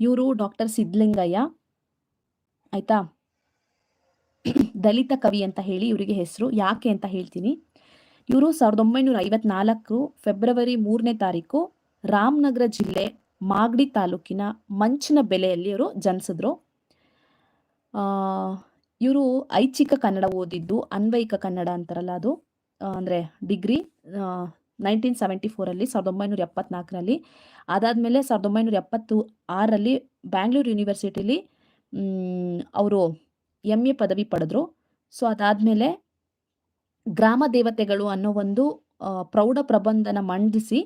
ಇವರು ಡಾಕ್ಟರ್ ಸಿದ್ಧಲಿಂಗಯ್ಯ. ಆಯ್ತಾ? ದಲಿತ ಕವಿ ಅಂತ ಹೇಳಿ ಇವರಿಗೆ ಹೆಸರು. ಯಾಕೆ ಅಂತ ಹೇಳ್ತೀನಿ. ಇವರು ಸಾವಿರದ ಒಂಬೈನೂರ ಐವತ್ನಾಲ್ಕು ಫೆಬ್ರವರಿ ಮೂರನೇ ತಾರೀಕು ರಾಮನಗರ ಜಿಲ್ಲೆ ಮಾಗಡಿ ತಾಲೂಕಿನ ಮಂಚಿನ ಬೆಲೆಯಲ್ಲಿ ಇವರು ಜನಿಸಿದ್ರು. ಇವರು ಐಚ್ಛಿಕ ಕನ್ನಡ ಓದಿದ್ದು, ಅನ್ವಯಿಕ ಕನ್ನಡ ಅಂತಾರಲ್ಲ ಅದು. ಅಂದ್ರೆ ಡಿಗ್ರಿ ನೈನ್ಟೀನ್ ಸೆವೆಂಟಿ ಫೋರಲ್ಲಿ ಸಾವಿರದ ಒಂಬೈನೂರ ಎಪ್ಪತ್ನಾಲ್ಕರಲ್ಲಿ, ಅದಾದಮೇಲೆ ಸಾವಿರದ ಒಂಬೈನೂರ ಎಪ್ಪತ್ತು ಆರರಲ್ಲಿ ಬ್ಯಾಂಗ್ಳೂರು ಯೂನಿವರ್ಸಿಟಿಲಿ ಅವರು ಎಂ ಎ ಪದವಿ ಪಡೆದ್ರು. ಸೊ ಅದಾದಮೇಲೆ ಗ್ರಾಮ ದೇವತೆಗಳು ಅನ್ನೋ ಒಂದು ಪ್ರೌಢ ಪ್ರಬಂಧನ ಮಂಡಿಸಿ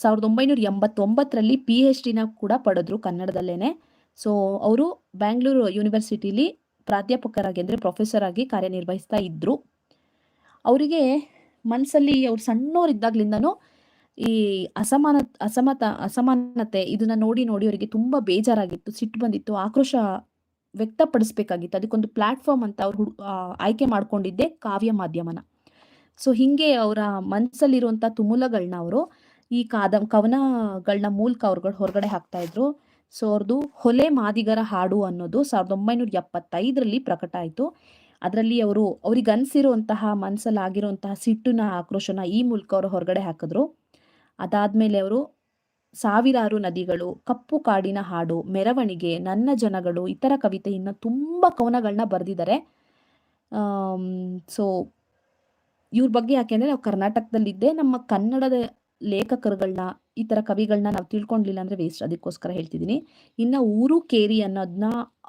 ಸಾವಿರದ ಒಂಬೈನೂರ ಎಂಬತ್ತೊಂಬತ್ತರಲ್ಲಿ ಪಿ ಎಚ್ ಡಿನ ಕೂಡ ಪಡೆದ್ರು ಕನ್ನಡದಲ್ಲೇ ಸೊ ಅವರು ಬ್ಯಾಂಗ್ಳೂರು ಯೂನಿವರ್ಸಿಟಿಲಿ ಪ್ರಾಧ್ಯಾಪಕರಾಗಿ ಅಂದರೆ ಪ್ರೊಫೆಸರ್ ಆಗಿ ಕಾರ್ಯನಿರ್ವಹಿಸ್ತಾ ಇದ್ದರು ಅವರಿಗೆ ಮನಸ್ಸಲ್ಲಿ ಅವ್ರು ಸಣ್ಣವರಿದ್ದಾಗ್ಲಿಂದನೂ ಈ ಅಸಮಾನ, ಅಸಮತ, ಅಸಮಾನತೆ ಇದನ್ನ ನೋಡಿ ನೋಡಿ ಅವರಿಗೆ ತುಂಬಾ ಬೇಜಾರಾಗಿತ್ತು, ಸಿಟ್ಟು ಬಂದಿತ್ತು, ಆಕ್ರೋಶ ವ್ಯಕ್ತಪಡಿಸ್ಬೇಕಾಗಿತ್ತು. ಅದಕ್ಕೊಂದು ಪ್ಲಾಟ್ಫಾರ್ಮ್ ಅಂತ ಅವ್ರು ಆಯ್ಕೆ ಮಾಡ್ಕೊಂಡಿದ್ದೆ ಕಾವ್ಯ ಮಾಧ್ಯಮನ. ಸೊ, ಹಿಂಗೆ ಅವರ ಮನಸ್ಸಲ್ಲಿರುವಂತ ತುಮುಲಗಳನ್ನ ಅವರು ಈ ಕಾದ ಕವನಗಳನ್ನ ಮೂಲಕ ಅವ್ರುಗಳು ಹೊರಗಡೆ ಹಾಕ್ತಾ ಇದ್ರು. ಸೊ ಅವ್ರದ್ದು ಹೊಲೆ ಮಾದಿಗರ ಹಾಡು ಅನ್ನೋದು ಸಾವಿರದ ಒಂಬೈನೂರ ಎಪ್ಪತ್ತೈದರಲ್ಲಿ ಪ್ರಕಟ ಆಯಿತು. ಅದರಲ್ಲಿ ಅವರು, ಅವ್ರಿಗೆ ಅನಿಸಿರುವಂತಹ ಮನಸ್ಸಲ್ಲಿ ಆಗಿರುವಂತಹ ಸಿಟ್ಟುನ ಆಕ್ರೋಶನ ಈ ಮೂಲಕ ಅವರು ಹೊರಗಡೆ ಹಾಕಿದ್ರು. ಅದಾದ್ಮೇಲೆ ಅವರು, ಸಾವಿರಾರು ನದಿಗಳು, ಕಪ್ಪು ಕಾಡಿನ ಹಾಡು, ಮೆರವಣಿಗೆ, ನನ್ನ ಜನಗಳು, ಇತರ ಕವಿತೆಯನ್ನು ತುಂಬ ಕವನಗಳನ್ನ ಬರೆದಿದ್ದಾರೆ ಸೊ, ಇವ್ರ ಬಗ್ಗೆ ಯಾಕೆಂದರೆ ನಾವು ಕರ್ನಾಟಕದಲ್ಲಿದ್ದೇ ನಮ್ಮ ಕನ್ನಡದ ಲೇಖಕರುಗಳನ್ನ ಈ ಥರ ಕವಿಗಳನ್ನ ನಾವು ತಿಳ್ಕೊಂಡಿಲ್ಲ ಅಂದ್ರೆ ವೇಸ್ಟ್ ಅದಕ್ಕೋಸ್ಕರ ಹೇಳ್ತಿದ್ದೀನಿ ಇನ್ನು ಊರು ಕೇರಿ ಅನ್ನೋದನ್ನ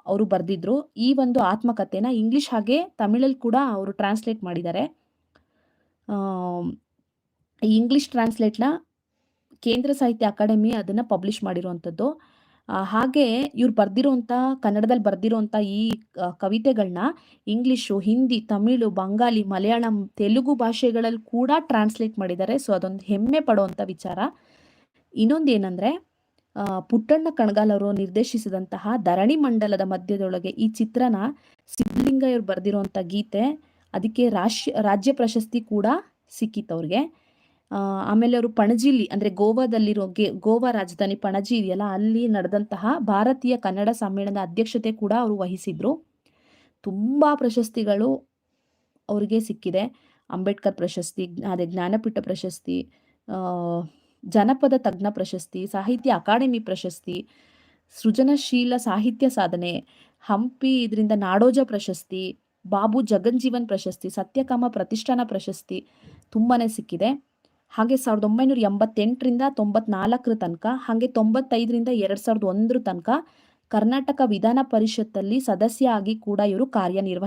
ಅವರು ಬರೆದಿದ್ರು. ಈ ಒಂದು ಆತ್ಮಕಥೆನ ಇಂಗ್ಲಿಷ್ ಹಾಗೆ ತಮಿಳಲ್ಲಿ ಕೂಡ ಅವರು ಟ್ರಾನ್ಸ್ಲೇಟ್ ಮಾಡಿದ್ದಾರೆ. ಈ ಇಂಗ್ಲಿಷ್ ಟ್ರಾನ್ಸ್ಲೇಟ್ನ ಕೇಂದ್ರ ಸಾಹಿತ್ಯ ಅಕಾಡೆಮಿ ಅದನ್ನ ಪಬ್ಲಿಷ್ ಮಾಡಿರುವಂಥದ್ದು. ಹಾಗೆ ಇವ್ರು ಬರ್ದಿರೋಂಥ ಕನ್ನಡದಲ್ಲಿ ಬರ್ದಿರೋಂಥ ಈ ಕವಿತೆಗಳನ್ನ ಇಂಗ್ಲಿಷು ಹಿಂದಿ ತಮಿಳು ಬಂಗಾಲಿ ಮಲಯಾಳಂ, ತೆಲುಗು ಭಾಷೆಗಳಲ್ಲಿ ಕೂಡ ಟ್ರಾನ್ಸ್ಲೇಟ್ ಮಾಡಿದ್ದಾರೆ. ಸೊ ಅದೊಂದು ಹೆಮ್ಮೆ ಪಡುವಂಥ ವಿಚಾರ. ಇನ್ನೊಂದು ಏನಂದ್ರೆ ಆ, ಪುಟ್ಟಣ್ಣ ಕಣಗಾಲ್ ಅವರು ನಿರ್ದೇಶಿಸಿದಂತಹ ಧರಣಿ ಮಂಡಲದ ಮಧ್ಯದೊಳಗೆ ಈ ಚಿತ್ರನ ಸಿದ್ಧಲಿಂಗಯ್ಯವ್ರು ಬರೆದಿರುವಂಥ ಗೀತೆ ಅದಕ್ಕೆ ರಾಷ್ಟ್ರ ರಾಜ್ಯ ಪ್ರಶಸ್ತಿ ಕೂಡ ಸಿಕ್ಕಿತ್ತು ಅವ್ರಿಗೆ. ಆಮೇಲೆ ಅವರು ಪಣಜಿಲಿ ಅಂದ್ರೆ ಗೋವಾದಲ್ಲಿರೋ ಗೆ ಗೋವಾ ರಾಜಧಾನಿ ಪಣಜಿ ಇದೆಯಲ್ಲ ಅಲ್ಲಿ ನಡೆದಂತಹ ಭಾರತೀಯ ಕನ್ನಡ ಸಮ್ಮೇಳನದ ಅಧ್ಯಕ್ಷತೆ ಕೂಡ ಅವರು ವಹಿಸಿದ್ರು. ತುಂಬಾ ಪ್ರಶಸ್ತಿಗಳು ಅವರಿಗೆ ಸಿಕ್ಕಿದೆ. ಅಂಬೇಡ್ಕರ್ ಪ್ರಶಸ್ತಿ ಅದೇ ಜ್ಞಾನಪೀಠ ಪ್ರಶಸ್ತಿ ಜನಪದ ತಜ್ಞ ಪ್ರಶಸ್ತಿ, ಸಾಹಿತ್ಯ ಅಕಾಡೆಮಿ ಪ್ರಶಸ್ತಿ, ಸೃಜನಶೀಲ ಸಾಹಿತ್ಯ ಸಾಧನೆ, ಹಂಪಿ ಇದರಿಂದ ನಾಡೋಜ ಪ್ರಶಸ್ತಿ, ಬಾಬು ಜಗಜ್ಜೀವನ್ ಪ್ರಶಸ್ತಿ, ಸತ್ಯಕಾಮ ಪ್ರತಿಷ್ಠಾನ ಪ್ರಶಸ್ತಿ ತುಂಬಾ ಸಿಕ್ಕಿದೆ. ಹಾಗೆ ಸಾವಿರದ ಒಂಬೈನೂರ ಎಂಬತ್ತೆಂಟರಿಂದ ತೊಂಬತ್ನಾಲ್ಕರ ತನಕ, ಹಾಗೆ ತೊಂಬತ್ತೈದರಿಂದ ಎರಡು ಸಾವಿರದ ಒಂದರ ತನಕ ಕರ್ನಾಟಕ ವಿಧಾನ ಪರಿಷತ್ತಲ್ಲಿ ಸದಸ್ಯ ಆಗಿ ಕೂಡ ಇವರು ಕಾರ್ಯನಿರ್ವಹಿಸಿದ್ದಾರೆ